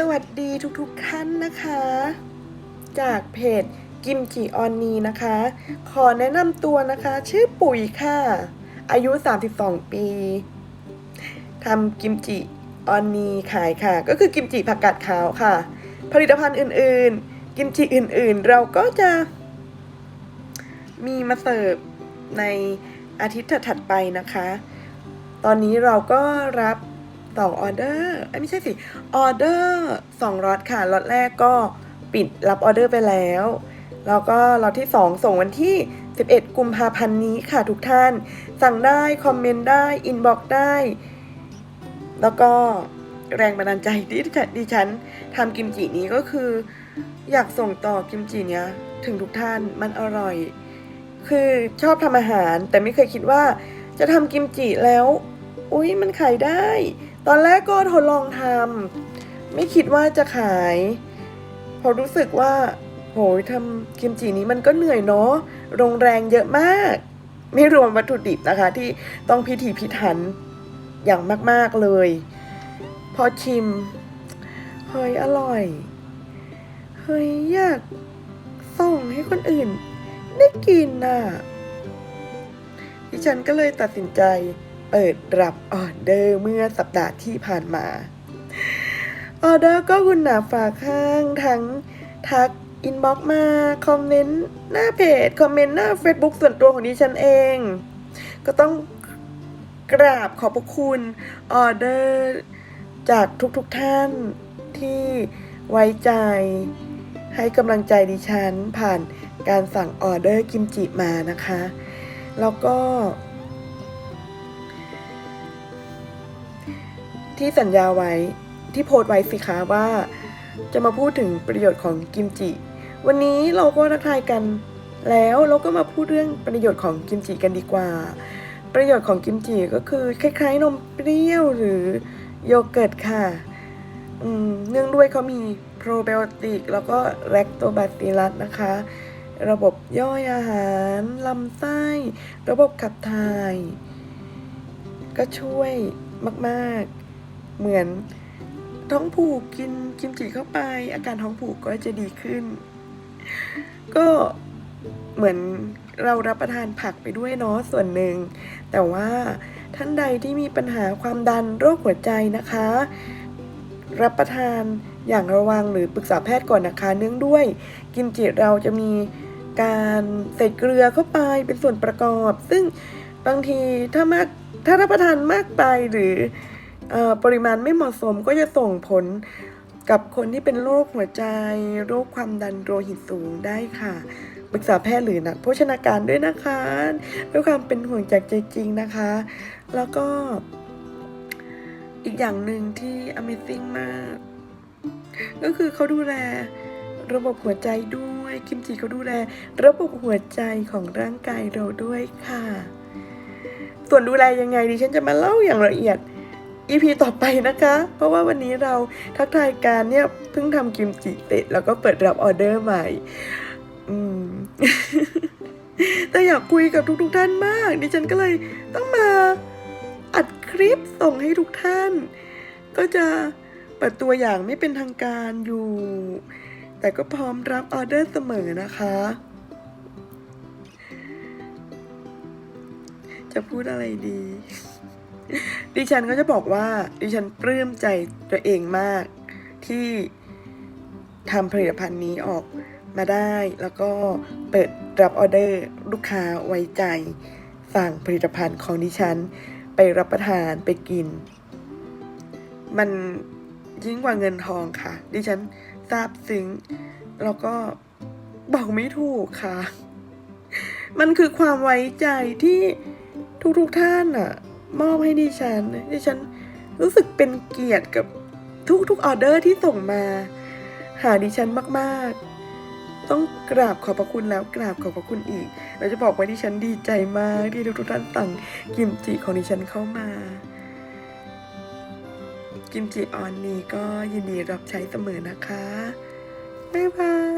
สวัสดีทุกๆท่านนะคะ จากเพจกิมจิออนนีนะคะ ขอแนะนำตัวนะคะ ชื่อปุ๋ยค่ะ อายุ 32 ปีทำกิมจิออนนีขายค่ะ ก็คือกิมจิผักกาดขาวค่ะ ผลิตภัณฑ์อื่นๆ กิมจิอื่นๆ เราก็จะ มีมาเสิร์ฟในอาทิตย์ถัดๆไปนะคะ ตอนนี้เราก็รับ สองออเดอร์ไม่ใช่สิออเดอร์สองล็อตค่ะล็อตแรกก็ปิดรับออเดอร์ไปแล้ว แล้วก็ล็อตที่ 2 ส่งวันที่ 11 กุมภาพันธ์นี้ค่ะทุกท่าน สั่งได้ คอมเมนต์ได้ อินบ็อกได้ แล้วก็แรงบันดาลใจที่ดิฉันทำกิมจินี้ก็คือ อยากส่งต่อกิมจิเนี้ยถึงทุกท่านมันอร่อย คือชอบทำอาหารแต่ไม่เคยคิดว่าจะทำกิมจิแล้ว อุ้ยมันขายได้ ตอนแรกก็ทดลองทำไม่คิดว่าจะขายเพอรู้สึกว่าโหยทำกิมจินี้มันก็เหนื่อยเนาะโรงแรงเยอะมาก ไม่รวมวัตถุดิบนะคะ ที่ต้องพิถีพิถันอย่างมาก ๆเลย พอชิม เฮ้ย อร่อย เฮ้ย อยากส่งให้คนอื่น ได้กินน่ะ ดิฉันก็เลยตัดสินใจ เปิดรับออเดอร์เมื่อสัปดาห์ที่ผ่านมา ออเดอร์ก็คุณหนาฝากข้างทั้งทักอินบ็อกมา คอมเมนต์หน้าเพจ คอมเมนต์หน้า Facebook ส่วนตัวของดิฉันเอง ก็ต้องกราบขอบพระคุณออเดอร์จากทุกๆทท่านที่ไว้ใจ ให้กำลังใจดิฉันผ่านการสั่งออเดอร์กิมจิมานะคะ แล้วก็ ที่สัญญาไว้ที่โพสต์ไว้สิคะว่า จะมาพูดถึงประโยชน์ของกิมจิ วันนี้เราก็ทักทายกัน แล้วเราก็มาพูดเรื่องประโยชน์ของกิมจิกันดีกว่า ประโยชน์ของกิมจิก็คือคล้ายๆ นมเปรี้ยวหรือโยเกิร์ตค่ะเนื่องด้วยเขามีโปรไบโอติกแล้วก็แลคโตบาซิลลัสนะคะ ระบบย่อยอาหาร ลำไส้ ระบบขับถ่าย ก็ช่วยมาก ๆ เหมือนท้องผูกกินกิมจิเข้าไป อาการท้องผูกก็จะดีขึ้น ก็เหมือนเรารับประทานผักไปด้วยเนาะส่วนหนึ่ง แต่ว่าท่านใดที่มีปัญหาความดันโรคหัวใจนะคะ รับประทานอย่างระวังหรือปรึกษาแพทย์ก่อนนะคะ เนื่องด้วย กิมจิเราจะมีการใส่เกลือเข้าไปเป็นส่วนประกอบ ซึ่งบางทีถ้ามากถ้ารับประทานมากไปหรือ ปริมาณไม่เหมาะสมก็จะส่งผลกับคนที่เป็นโรคหัวใจ โรคความดันโลหิตสูงได้ค่ะปรึกษาแพทย์หรือนักโภชนาการด้วยนะคะ ด้วยความเป็นห่วงจากใจจริงนะคะ แล้วก็ อีกอย่างหนึ่งที่ Amazing มาก ก็คือเขาดูแลระบบหัวใจด้วยกิมจิเขาดูแล ระบบหัวใจของร่างกายเราด้วยค่ะ ส่วนดูแลยังไงดิฉันจะมาเล่าอย่างละเอียด EP ต่อไปนะคะ เพราะว่าวันนี้เราทักทายการเนี่ยเพิ่งทำกิมจิเสร็จแล้วก็เปิดรับออเดอร์ใหม่ อืม แต่อยากคุยกับทุกๆท่านมาก ดิฉันก็เลยต้องมาอัดคลิปส่งให้ทุกท่าน ก็จะเปิดตัวอย่างไม่เป็นทางการอยู่ แต่ก็พร้อมรับออเดอร์เสมอนะคะ จะพูดอะไรดี ดิฉันก็จะบอกว่าดิฉันปลื้มใจตัวเองมาก ที่ทำผลิตภัณฑ์นี้ออกมาได้ แล้วก็เปิดรับออเดอร์ลูกค้าไว้ใจ สั่งผลิตภัณฑ์ของดิฉัน ไปรับประทานไปกิน มันยิ่งกว่าเงินทองค่ะ ดิฉันซาบซึ้ง แล้วก็บอกไม่ถูกค่ะ มันคือความไว้ใจที่ทุกๆทท่านอะ มอบให้ดิฉันดิฉันรู้สึกเป็นเกียรติกับทุกๆออเดอร์ที่ส่งมา หาดิฉันมากๆ ต้องกราบขอบพระคุณแล้วกราบขอบพระคุณอีกเราจะบอกว่าดิฉันดีใจมากที่ทุกๆท่านสั่งกิมจิของดิฉันเข้ามา กิมจิออนนี้ก็ยินดีรับใช้เสมอนะคะ บ๊ายบาย